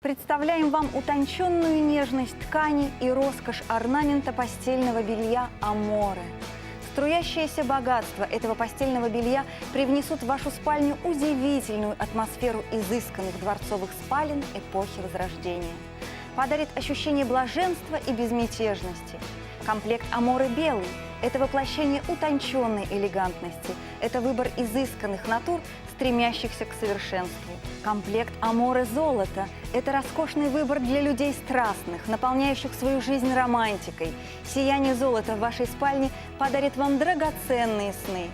Представляем вам утонченную нежность ткани и роскошь орнамента постельного белья «Аморе». Струящееся богатство этого постельного белья привнесут в вашу спальню удивительную атмосферу изысканных дворцовых спален эпохи Возрождения. Подарит ощущение блаженства и безмятежности. Комплект «Аморе» белый – это воплощение утонченной элегантности. Это выбор изысканных натур, стремящихся к совершенству. Комплект «Аморе золото» – это роскошный выбор для людей страстных, наполняющих свою жизнь романтикой. Сияние золота в вашей спальне подарит вам драгоценные сны.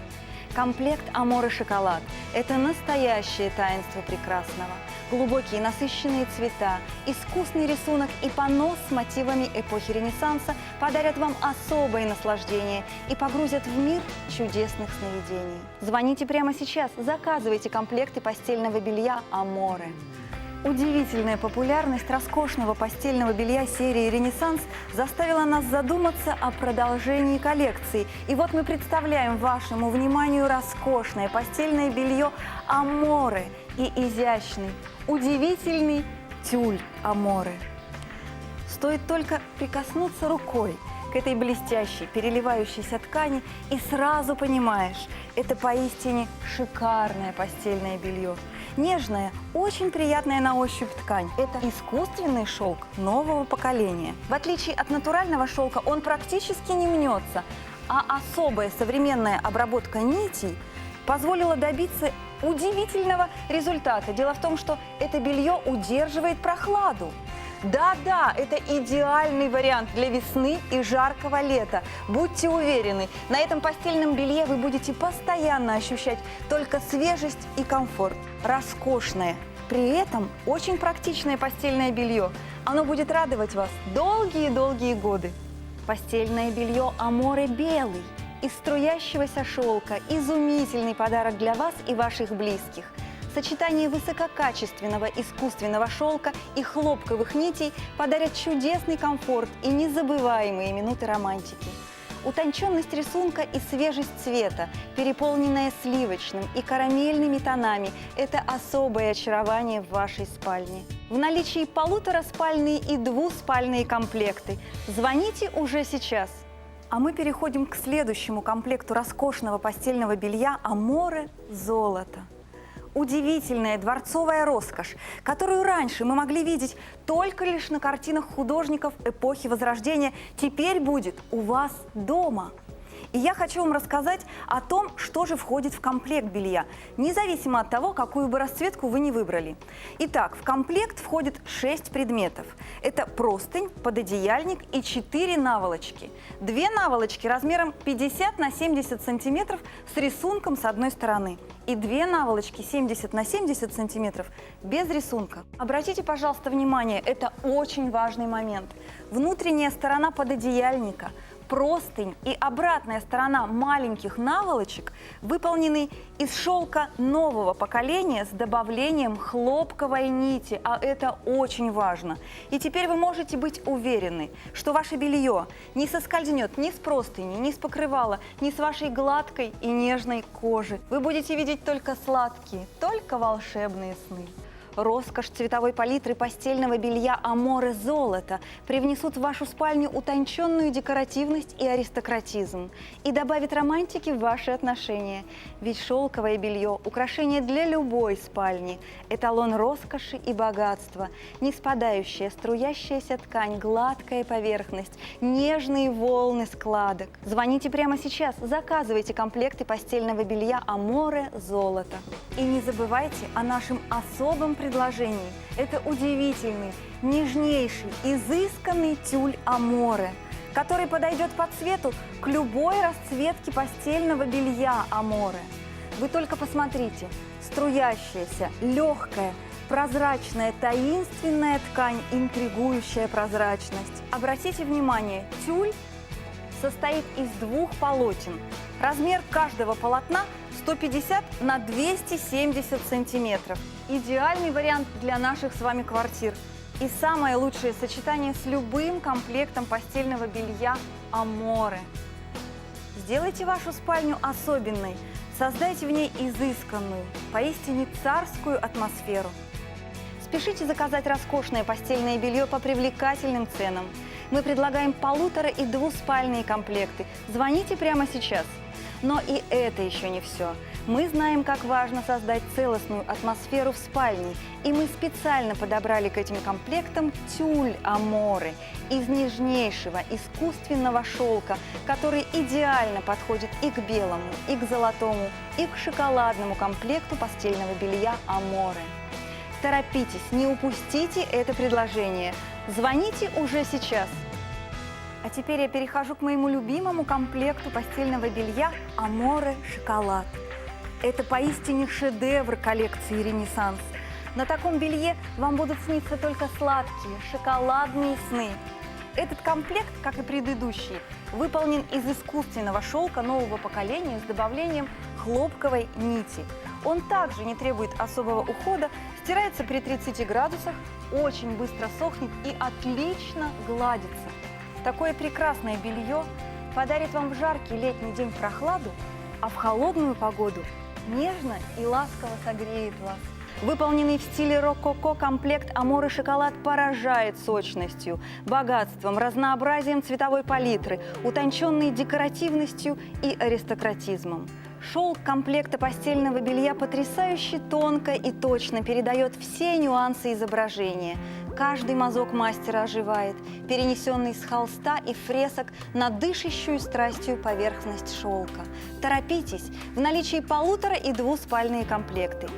Комплект «Аморе шоколад» – это настоящее таинство прекрасного. Глубокие насыщенные цвета, искусный рисунок и понос с мотивами эпохи Ренессанса подарят вам особое наслаждение и погрузят в мир чудесных сновидений. Звоните прямо сейчас, заказывайте комплекты постельного белья «Аморе». Удивительная популярность роскошного постельного белья серии «Ренессанс» заставила нас задуматься о продолжении коллекции. И вот мы представляем вашему вниманию роскошное постельное белье «Аморе» и изящный, удивительный тюль «Аморе». Стоит только прикоснуться рукой к этой блестящей, переливающейся ткани, и сразу понимаешь, это поистине шикарное постельное белье. Нежная, очень приятная на ощупь ткань. Это искусственный шелк нового поколения. В отличие от натурального шелка, он практически не мнется, а особая современная обработка нитей позволила добиться удивительного результата. Дело в том, что это белье удерживает прохладу. Да-да, это идеальный вариант для весны и жаркого лета. Будьте уверены, на этом постельном белье вы будете постоянно ощущать только свежесть и комфорт. Роскошное, при этом очень практичное постельное белье. Оно будет радовать вас долгие-долгие годы. Постельное белье «Аморе белый» из струящегося шелка. Изумительный подарок для вас и ваших близких. Сочетание высококачественного искусственного шелка и хлопковых нитей подарят чудесный комфорт и незабываемые минуты романтики. Утонченность рисунка и свежесть цвета, переполненная сливочным и карамельными тонами – это особое очарование в вашей спальне. В наличии полутораспальные и двуспальные комплекты. Звоните уже сейчас. А мы переходим к следующему комплекту роскошного постельного белья «Аморе золото» удивительная дворцовая роскошь, которую раньше мы могли видеть только лишь на картинах художников эпохи Возрождения, теперь будет у вас дома. И я хочу вам рассказать о том, что же входит в комплект белья, независимо от того, какую бы расцветку вы не выбрали. Итак, в комплект входит 6 предметов. Это простынь, пододеяльник и 4 наволочки. Две наволочки размером 50 на 70 сантиметров с рисунком с одной стороны. И две наволочки 70 на 70 сантиметров без рисунка. Обратите, пожалуйста, внимание, это очень важный момент. Внутренняя сторона пододеяльника – простынь и обратная сторона маленьких наволочек выполнены из шелка нового поколения с добавлением хлопковой нити, а это очень важно. И теперь вы можете быть уверены, что ваше белье не соскользнет ни с простыни, ни с покрывала, ни с вашей гладкой и нежной кожи. Вы будете видеть только сладкие, только волшебные сны. Роскошь цветовой палитры постельного белья «Аморе золото» привнесут в вашу спальню утонченную декоративность и аристократизм и добавит романтики в ваши отношения. Ведь шелковое белье – украшение для любой спальни, эталон роскоши и богатства, не спадающая, струящаяся ткань, гладкая поверхность, нежные волны складок. Звоните прямо сейчас, заказывайте комплекты постельного белья «Аморе золото». И не забывайте о нашем особом предложении. Это удивительный, нежнейший, изысканный тюль Аморе, который подойдет по цвету к любой расцветке постельного белья Аморе. Вы только посмотрите, струящаяся, легкая, прозрачная, таинственная ткань, интригующая прозрачность. Обратите внимание, тюль состоит из двух полотен. Размер каждого полотна 150 на 270 сантиметров. Идеальный вариант для наших с вами квартир. И самое лучшее сочетание с любым комплектом постельного белья «Аморе». Сделайте вашу спальню особенной. Создайте в ней изысканную, поистине царскую атмосферу. Спешите заказать роскошное постельное белье по привлекательным ценам. Мы предлагаем полутора и двуспальные комплекты. Звоните прямо сейчас. Но и это еще не все. Мы знаем, как важно создать целостную атмосферу в спальне, и мы специально подобрали к этим комплектам тюль Аморы из нежнейшего искусственного шелка, который идеально подходит и к белому, и к золотому, и к шоколадному комплекту постельного белья Аморы. Торопитесь, не упустите это предложение. Звоните уже сейчас. А теперь я перехожу к моему любимому комплекту постельного белья «Аморе Шоколад». Это поистине шедевр коллекции «Ренессанс». На таком белье вам будут сниться только сладкие, шоколадные сны. Этот комплект, как и предыдущий, выполнен из искусственного шелка нового поколения с добавлением хлопковой нити. Он также не требует особого ухода, стирается при 30 градусах, очень быстро сохнет и отлично гладится. Такое прекрасное белье подарит вам в жаркий летний день прохладу, а в холодную погоду нежно и ласково согреет вас. Выполненный в стиле рококо комплект «Амор и шоколад» поражает сочностью, богатством, разнообразием цветовой палитры, утонченной декоративностью и аристократизмом. Шелк комплекта постельного белья потрясающе тонко и точно передает все нюансы изображения. Каждый мазок мастера оживает, перенесенный с холста и фресок на дышащую страстью поверхность шелка. Торопитесь, в наличии полутора и двуспальные комплекты.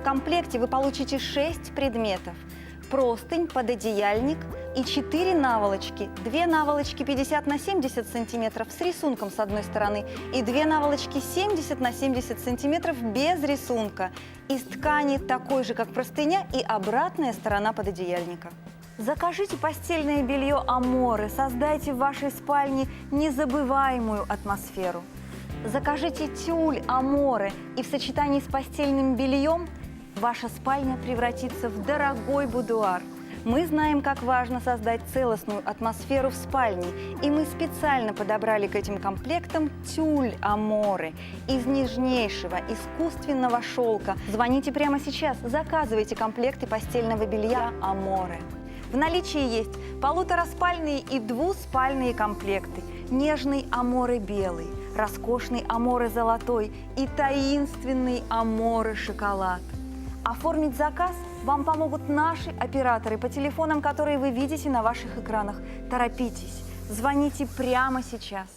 В комплекте вы получите 6 предметов – простынь, пододеяльник и 4 наволочки. Две наволочки 50 на 70 сантиметров с рисунком с одной стороны и две наволочки 70 на 70 сантиметров без рисунка. Из ткани такой же, как простыня и обратная сторона пододеяльника. Закажите постельное белье Аморы, создайте в вашей спальне незабываемую атмосферу. Закажите тюль Аморы и в сочетании с постельным бельем ваша спальня превратится в дорогой будуар. Мы знаем, как важно создать целостную атмосферу в спальне, и мы специально подобрали к этим комплектам тюль Аморы из нежнейшего искусственного шелка. Звоните прямо сейчас, заказывайте комплекты постельного белья Аморы. В наличии есть полутораспальные и двуспальные комплекты, нежный Аморы белый, роскошный Аморы золотой и таинственный Аморы шоколад. Оформить заказ вам помогут наши операторы по телефонам, которые вы видите на ваших экранах. Торопитесь, звоните прямо сейчас.